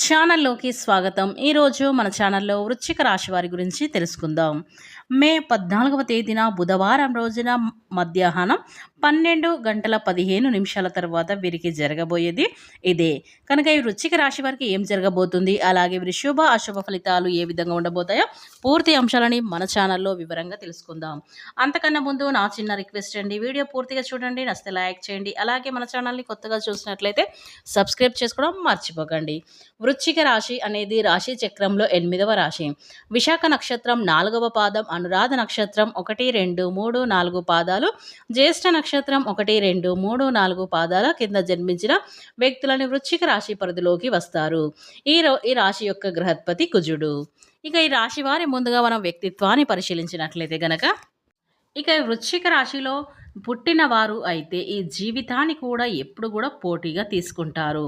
ఛానల్లోకి స్వాగతం. ఈరోజు మన ఛానల్లో వృశ్చిక రాశి వారి గురించి తెలుసుకుందాం. మే పద్నాలుగవ తేదీన బుధవారం రోజున మధ్యాహ్నం పన్నెండు గంటల పదిహేను నిమిషాల తర్వాత వీరికి జరగబోయేది ఇదే. కనుక ఈ వృశ్చిక రాశి వారికి ఏం జరగబోతుంది? అలాగే వీరి శుభ అశుభ ఫలితాలు ఏ విధంగా ఉండబోతాయో పూర్తి అంశాలని మన ఛానల్లో వివరంగా తెలుసుకుందాం. అంతకన్నా ముందు నా చిన్న రిక్వెస్ట్ అండి వీడియో పూర్తిగా చూడండి నచ్చితే లైక్ చేయండి అలాగే మన ఛానల్ని కొత్తగా చూసినట్లయితే సబ్స్క్రైబ్ చేసుకోవడం మర్చిపోకండి. వృశ్చిక రాశి అనేది రాశి చక్రంలో ఎనిమిదవ రాశి. విశాఖ నక్షత్రం నాలుగవ పాదం అనురాధ నక్షత్రం ఒకటి రెండు మూడు నాలుగు పాదాలు జ్యేష్ఠ నక్షత్రం నక్షత్రం ఒకటి రెండు మూడు నాలుగు పాదాల కింద జన్మించిన వ్యక్తులని వృశ్చిక రాశి పరిధిలోకి వస్తారు. ఈ ఈ రాశి యొక్క గ్రహపతి కుజుడు. ఇక ఈ రాశి వారి ముందుగా మనం వ్యక్తిత్వాన్ని పరిశీలించినట్లయితే గనక ఇక వృచ్చిక వృశ్చిక రాశిలో పుట్టినవారు అయితే ఈ జీవితాన్ని కూడా ఎప్పుడు కూడా పోటీగా తీసుకుంటారు.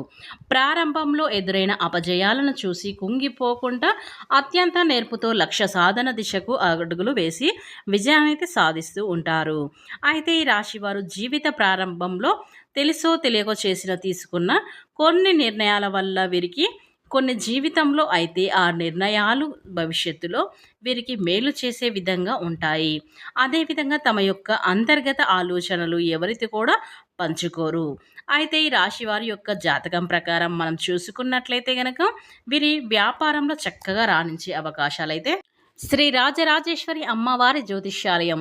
ప్రారంభంలో ఎదురైన అపజయాలను చూసి కుంగిపోకుండా అత్యంత నేర్పుతో లక్ష్య సాధన దిశకు అడుగులు వేసి విజయాన్ని సాధిస్తూ ఉంటారు. అయితే ఈ రాశి వారు జీవిత ప్రారంభంలో తెలుసో తెలియకో చేసిన తీసుకున్న కొన్ని నిర్ణయాల వల్ల వీరికి కొన్ని జీవితంలో అయితే ఆ నిర్ణయాలు భవిష్యత్తులో వీరికి మేలు చేసే విధంగా ఉంటాయి. అదేవిధంగా తమ యొక్క అంతర్గత ఆలోచనలు ఎవరితో కూడా పంచుకోరు. అయితే ఈ రాశి వారి యొక్క జాతకం ప్రకారం మనం చూసుకున్నట్లయితే గనక వీరి వ్యాపారంలో చక్కగా రాణించే అవకాశాలు అయితే శ్రీ రాజరాజేశ్వరి అమ్మవారి జ్యోతిష్యాలయం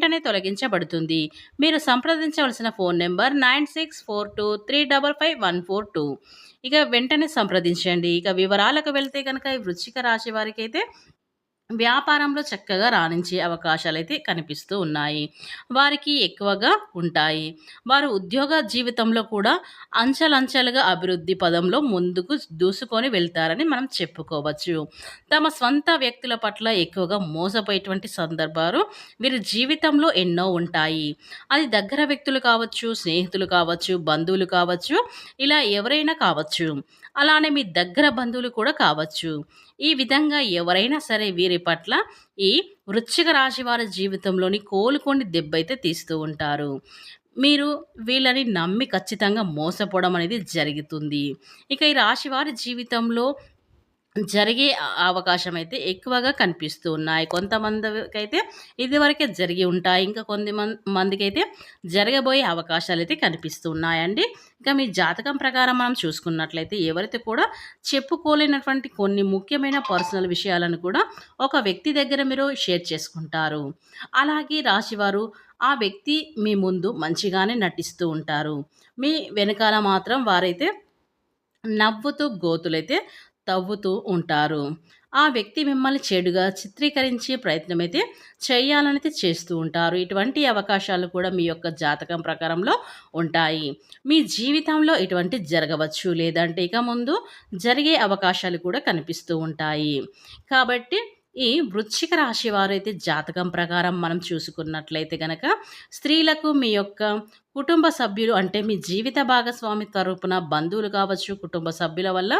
వెంటనే తొలగించబడుతుంది. మీరు సంప్రదించవలసిన phone number nine six four two three double five one four two. ఇక వెంటనే సంప్రదించండి. ఇక వివరాలకు వెళ్తే కనుక ఈ వృశ్చిక రాశి వారికి అయితే వ్యాపారంలో చక్కగా రాణించే అవకాశాలు అయితే కనిపిస్తూ ఉన్నాయి. వారికి ఎక్కువగా ఉంటాయి. వారు ఉద్యోగ జీవితంలో కూడా అంచెలంచెలుగా అభివృద్ధి పదంలో ముందుకు దూసుకొని వెళ్తారని మనం చెప్పుకోవచ్చు. తమ స్వంత వ్యక్తుల పట్ల ఎక్కువగా మోసపోయేటువంటి సందర్భాలు వీరి జీవితంలో ఎన్నో ఉంటాయి. అది దగ్గర వ్యక్తులు కావచ్చు స్నేహితులు కావచ్చు బంధువులు కావచ్చు ఇలా ఎవరైనా కావచ్చు. అలానే మీ దగ్గర బంధువులు కూడా కావచ్చు. ఈ విధంగా ఎవరైనా సరే వీరి పట్ల ఈ వృశ్చిక రాశి వారి జీవితంలోని కోలుకొని దెబ్బైతే తీస్తూ ఉంటారు. మీరు వీళ్ళని నమ్మి ఖచ్చితంగా మోసపోవడం అనేది జరుగుతుంది. ఇక ఈ రాశి వారి జీవితంలో జరిగే అవకాశం అయితే ఎక్కువగా కనిపిస్తూ ఉన్నాయి. కొంతమందికి అయితే ఇదివరకే జరిగి ఉంటాయి. ఇంకా కొంత మందికి అయితే జరగబోయే అవకాశాలు అయితే కనిపిస్తూ ఉన్నాయండి. ఇంకా మీ జాతకం ప్రకారం మనం చూసుకున్నట్లయితే ఎవరైతే కూడా చెప్పుకోలేనటువంటి కొన్ని ముఖ్యమైన పర్సనల్ విషయాలను కూడా ఒక వ్యక్తి దగ్గర మీరు షేర్ చేసుకుంటారు. అలాగే రాశివారు ఆ వ్యక్తి మీ ముందు మంచిగానే నటిస్తూ ఉంటారు. మీ వెనకాల మాత్రం వారైతే నవ్వుతూ గోతులైతే తవ్వుతూ ఉంటారు. ఆ వ్యక్తి మిమ్మల్ని చెడుగా చిత్రీకరించే ప్రయత్నం అయితే చేయాలనైతే చేస్తూ ఉంటారు. ఇటువంటి అవకాశాలు కూడా మీ యొక్క జాతకం ప్రకారంలో ఉంటాయి. మీ జీవితంలో ఇటువంటి జరగవచ్చు. లేదంటే ఇక ముందు జరిగే అవకాశాలు కూడా కనిపిస్తూ ఉంటాయి. కాబట్టి ఈ వృశ్చిక రాశి వారైతే జాతకం ప్రకారం మనం చూసుకున్నట్లయితే కనుక స్త్రీలకు మీ యొక్క కుటుంబ సభ్యులు అంటే మీ జీవిత భాగస్వామి తరపున బంధువులు కావచ్చు కుటుంబ సభ్యుల వల్ల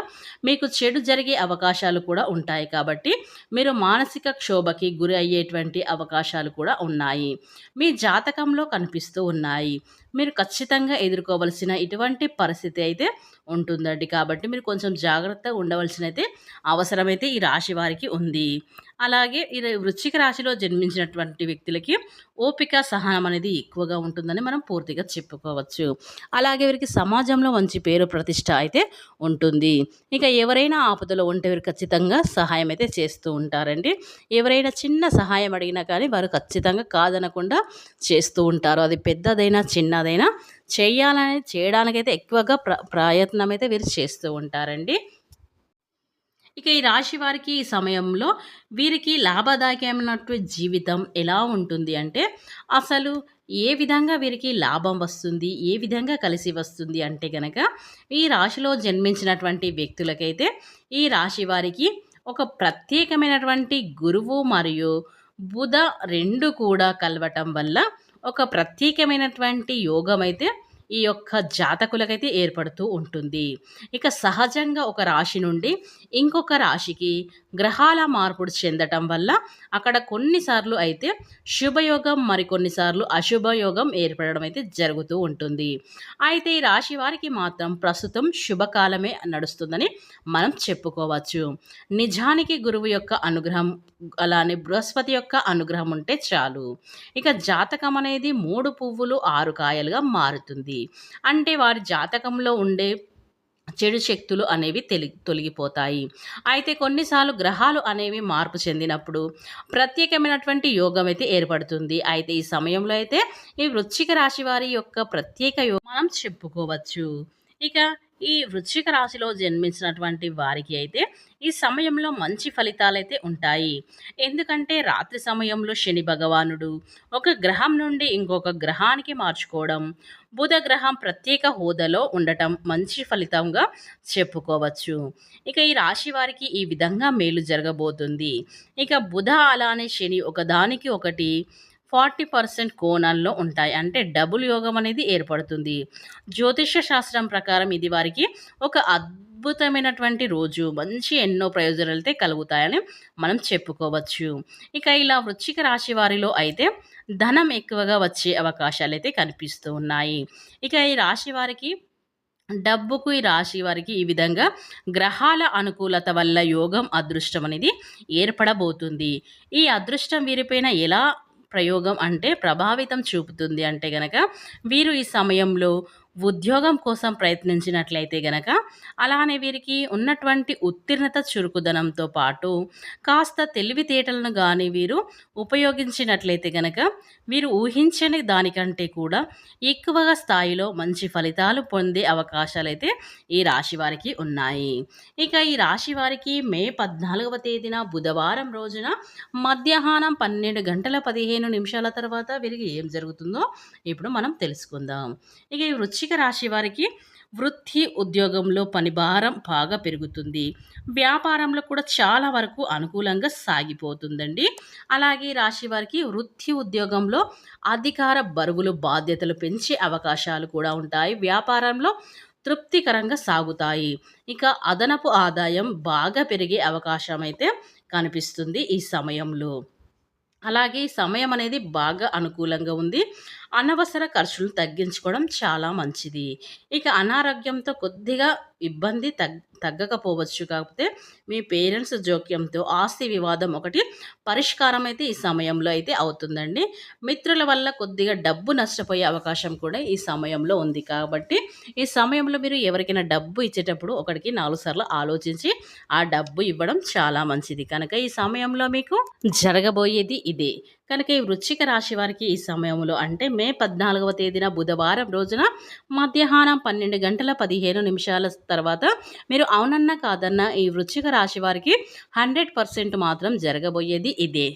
మీకు చెడు జరిగే అవకాశాలు కూడా ఉంటాయి కాబట్టి మీరు మానసిక క్షోభకి గురి అయ్యేటువంటి అవకాశాలు కూడా ఉన్నాయి. మీ జాతకంలో కనిపిస్తూ ఉన్నాయి. మీరు ఖచ్చితంగా ఎదుర్కోవలసిన ఇటువంటి పరిస్థితి అయితే ఉంటుందండి. కాబట్టి మీరు కొంచెం జాగ్రత్తగా ఉండవలసిన అయితే అవసరమైతే ఈ రాశి వారికి ఉంది. అలాగే ఈ వృశ్చిక రాశిలో జన్మించినటువంటి వ్యక్తులకి ఓపిక సహనం అనేది ఎక్కువగా ఉంటుందని మనం పూర్తిగా చెప్పుకోవచ్చు. అలాగే వీరికి సమాజంలో మంచి పేరు ప్రతిష్ట అయితే ఉంటుంది. ఇక ఎవరైనా ఆపదలో ఉంటే వీరు ఖచ్చితంగా సహాయం అయితే చేస్తూ ఉంటారండి. ఎవరైనా చిన్న సహాయం అడిగినా కానీ వారు ఖచ్చితంగా కాదనకుండా చేస్తూ ఉంటారు. అది పెద్దదైనా చిన్నదైనా చేయాలని చేయడానికైతే ఎక్కువగా ప్ర ప్రయత్నం అయితే వీరు చేస్తూ ఉంటారండి. ఇక ఈ రాశి వారికి ఈ సమయంలో వీరికి లాభదాయకమైనటువంటి జీవితం ఎలా ఉంటుంది అంటే అసలు ఏ విధంగా వీరికి లాభం వస్తుంది ఏ విధంగా కలిసి వస్తుంది అంటే గనక ఈ రాశిలో జన్మించినటువంటి వ్యక్తులకైతే ఈ రాశి వారికి ఒక ప్రత్యేకమైనటువంటి గురువు మరియు బుధ రెండు కూడా కలవటం వల్ల ఒక ప్రత్యేకమైనటువంటి యోగం అయితే ఈ యొక్క జాతకులకైతే ఏర్పడుతూ ఉంటుంది. ఇక సహజంగా ఒక రాశి నుండి ఇంకొక రాశికి గ్రహాల మార్పుడు చెందటం వల్ల అక్కడ కొన్నిసార్లు అయితే శుభయోగం మరికొన్నిసార్లు అశుభయోగం ఏర్పడడం అయితే జరుగుతూ ఉంటుంది. అయితే ఈ రాశి వారికి మాత్రం ప్రస్తుతం శుభకాలమే నడుస్తుందని మనం చెప్పుకోవచ్చు. నిజానికి గురువు యొక్క అనుగ్రహం అలానే బృహస్పతి యొక్క అనుగ్రహం ఉంటే చాలు. ఇక జాతకం అనేది మూడు పువ్వులు ఆరు కాయలుగా మారుతుంది. అంటే వారి జాతకంలో ఉండే చెడు శక్తులు అనేవి తెలి తొలగిపోతాయి. అయితే కొన్నిసార్లు గ్రహాలు అనేవి మార్పు చెందినప్పుడు ప్రత్యేకమైనటువంటి యోగం అయితే ఏర్పడుతుంది. అయితే ఈ సమయంలో అయితే ఈ వృశ్చిక రాశి వారి యొక్క ప్రత్యేక యోగం మనం చెప్పుకోవచ్చు. ఇక ఈ వృశ్చిక రాశిలో జన్మించినటువంటి వారికి అయితే ఈ సమయంలో మంచి ఫలితాలైతే ఉంటాయి. ఎందుకంటే రాత్రి సమయంలో శని భగవానుడు ఒక గ్రహం నుండి ఇంకొక గ్రహానికి మార్చుకోవడం బుధ గ్రహం ప్రత్యేక హోదాలో ఉండటం మంచి ఫలితంగా చెప్పుకోవచ్చు. ఇక ఈ రాశి వారికి ఈ విధంగా మేలు జరగబోతుంది. ఇక బుధ అలానే శని ఒకదానికి ఒకటి ఫార్టీ పర్సెంట్ కోణాల్లో ఉంటాయి. అంటే డబుల్ యోగం అనేది ఏర్పడుతుంది. జ్యోతిష శాస్త్రం ప్రకారం ఇది వారికి ఒక అద్భుతమైనటువంటి రోజు. మంచి ఎన్నో ప్రయోజనాలైతే కలుగుతాయని మనం చెప్పుకోవచ్చు. ఇక ఇలా వృశ్చిక రాశి వారిలో అయితే ధనం ఎక్కువగా వచ్చే అవకాశాలు అయితే కనిపిస్తూ ఉన్నాయి. ఇక ఈ రాశి వారికి డబ్బుకు ఈ రాశి వారికి ఈ విధంగా గ్రహాల అనుకూలత వల్ల యోగం అదృష్టం అనేది ఏర్పడబోతుంది. ఈ అదృష్టం వీరిపైన ఎలా ప్రయోగం అంటే ప్రభావితం చూపుతుంది అంటే గనక వీరు ఈ సమయంలో ఉద్యోగం కోసం ప్రయత్నించినట్లయితే గనక అలానే వీరికి ఉన్నటువంటి ఉత్తీర్ణత చురుకుదనంతో పాటు కాస్త తెలివితేటలను కానీ వీరు ఉపయోగించినట్లయితే గనక వీరు ఊహించని దానికంటే కూడా ఎక్కువగా స్థాయిలో మంచి ఫలితాలు పొందే అవకాశాలు అయితే ఈ రాశి వారికి ఉన్నాయి. ఇక ఈ రాశి వారికి మే పద్నాలుగవ తేదీన బుధవారం రోజున మధ్యాహ్నం పన్నెండు గంటల పదిహేను నిమిషాల తర్వాత వీరికి ఏం జరుగుతుందో ఇప్పుడు మనం తెలుసుకుందాం. ఇక ఈ వృత్తి వృశ్చిక రాశి వారికి వృత్తి ఉద్యోగంలో పని భారం బాగా పెరుగుతుంది. వ్యాపారంలో కూడా చాలా వరకు అనుకూలంగా సాగిపోతుందండి. అలాగే రాశి వారికి వృత్తి ఉద్యోగంలో అధికార బరువులు బాధ్యతలు పెంచే అవకాశాలు కూడా ఉంటాయి. వ్యాపారంలో తృప్తికరంగా సాగుతాయి. ఇక అదనపు ఆదాయం బాగా పెరిగే అవకాశం అయితే కనిపిస్తుంది ఈ సమయంలో. అలాగే సమయం అనేది బాగా అనుకూలంగా ఉంది. అనవసర ఖర్చులు తగ్గించుకోవడం చాలా మంచిది. ఇక అనారోగ్యంతో కొద్దిగా ఇబ్బంది తగ్ తగ్గకపోవచ్చు. కాకపోతే మీ పేరెంట్స్ జోక్యంతో ఆస్తి వివాదం ఒకటి పరిష్కారం అయితే ఈ సమయంలో అయితే అవుతుందండి. మిత్రుల వల్ల కొద్దిగా డబ్బు నష్టపోయే అవకాశం కూడా ఈ సమయంలో ఉంది. కాబట్టి ఈ సమయంలో మీరు ఎవరికైనా డబ్బు ఇచ్చేటప్పుడు ఒకటికి నాలుగు సార్లు ఆలోచించి ఆ డబ్బు ఇవ్వడం చాలా మంచిది. కనుక ఈ సమయంలో మీకు జరగబోయేది ఇదే. కనుక ఈ వృశ్చిక రాశి వారికి ఈ సమయంలో అంటే మే పద్నాలుగవ తేదీన బుధవారం రోజున మధ్యాహ్నం పన్నెండు గంటల పదిహేను నిమిషాల తర్వాత మీరు అవునన్నా కాదన్నా ఈ వృశ్చిక రాశి వారికి హండ్రెడ్ పర్సెంట్ మాత్రం జరగబోయేది ఇదే.